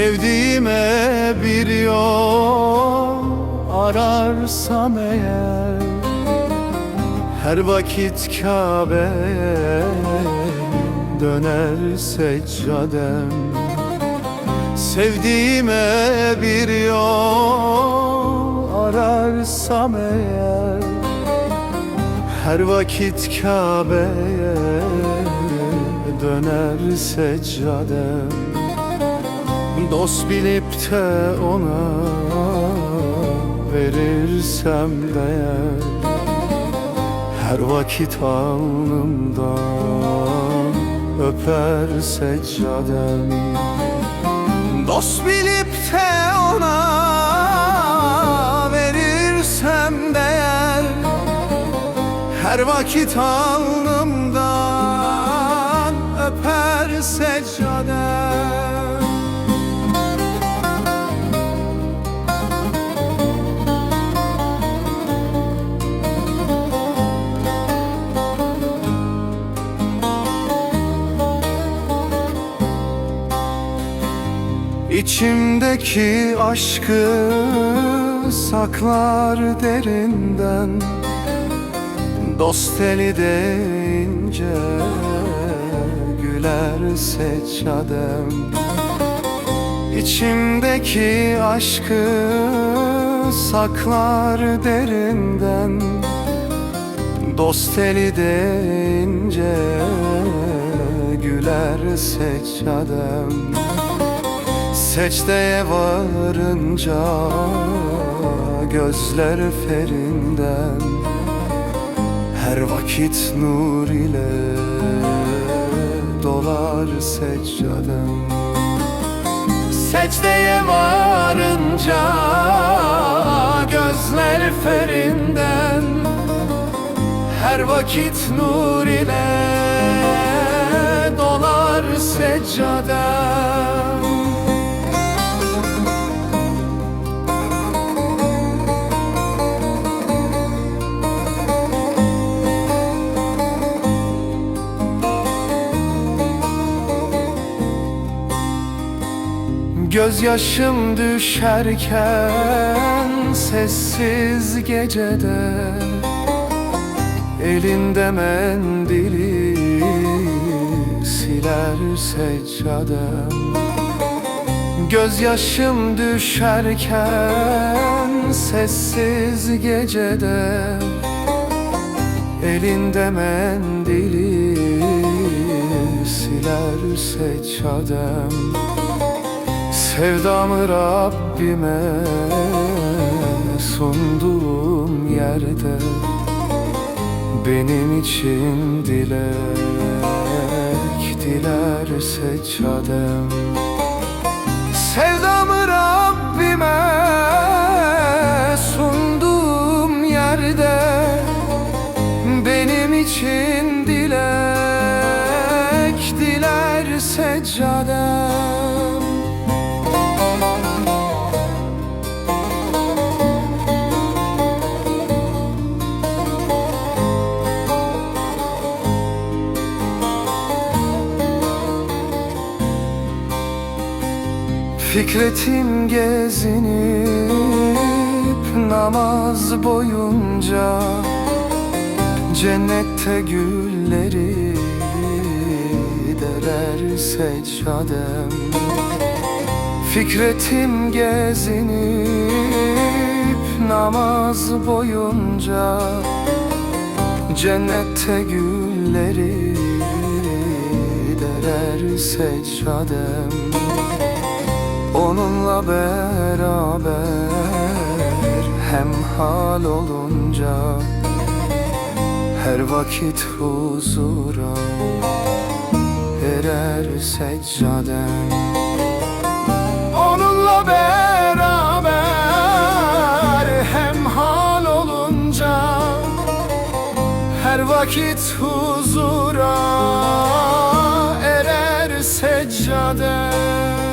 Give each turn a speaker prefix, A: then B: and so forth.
A: Sevdiğime bir yol ararsam eğer Her vakit Kabe'ye döner seccadem Sevdiğime bir yol ararsam eğer Her vakit Kabe'ye döner seccadem Dost bilip de ona verirsem değer. Her vakit alnımdan öper seccadem Dost bilip de ona verirsem değer. Her vakit alnımdan öper İçimdeki aşkı saklar derinden. Dost eli deyince güler seccadem İçimdeki aşkı saklar derinden. Dost eli deyince güler seccadem Secdeye varınca gözler ferinden Her vakit nur ile dolar seccadem Secdeye varınca gözler ferinden Her vakit nur ile dolar seccadem Gözyaşım düşerken sessiz gecede Elinde mendili siler seccadem Gözyaşım düşerken sessiz gecede Elinde mendili siler seccadem Sevdamı Rabbime sunduğum yerde Benim için dilek diler seccadem Sevdamı Rabbime sunduğum yerde Benim için dilek diler seccadem Fikretim gezinip namaz boyunca Cennette gülleri deler seccadem Fikretim gezinip namaz boyunca Cennette gülleri deler seccadem Onunla beraber hem hal olunca Her vakit huzura erer seccadem Onunla beraber hem hal olunca Her vakit huzura erer seccadem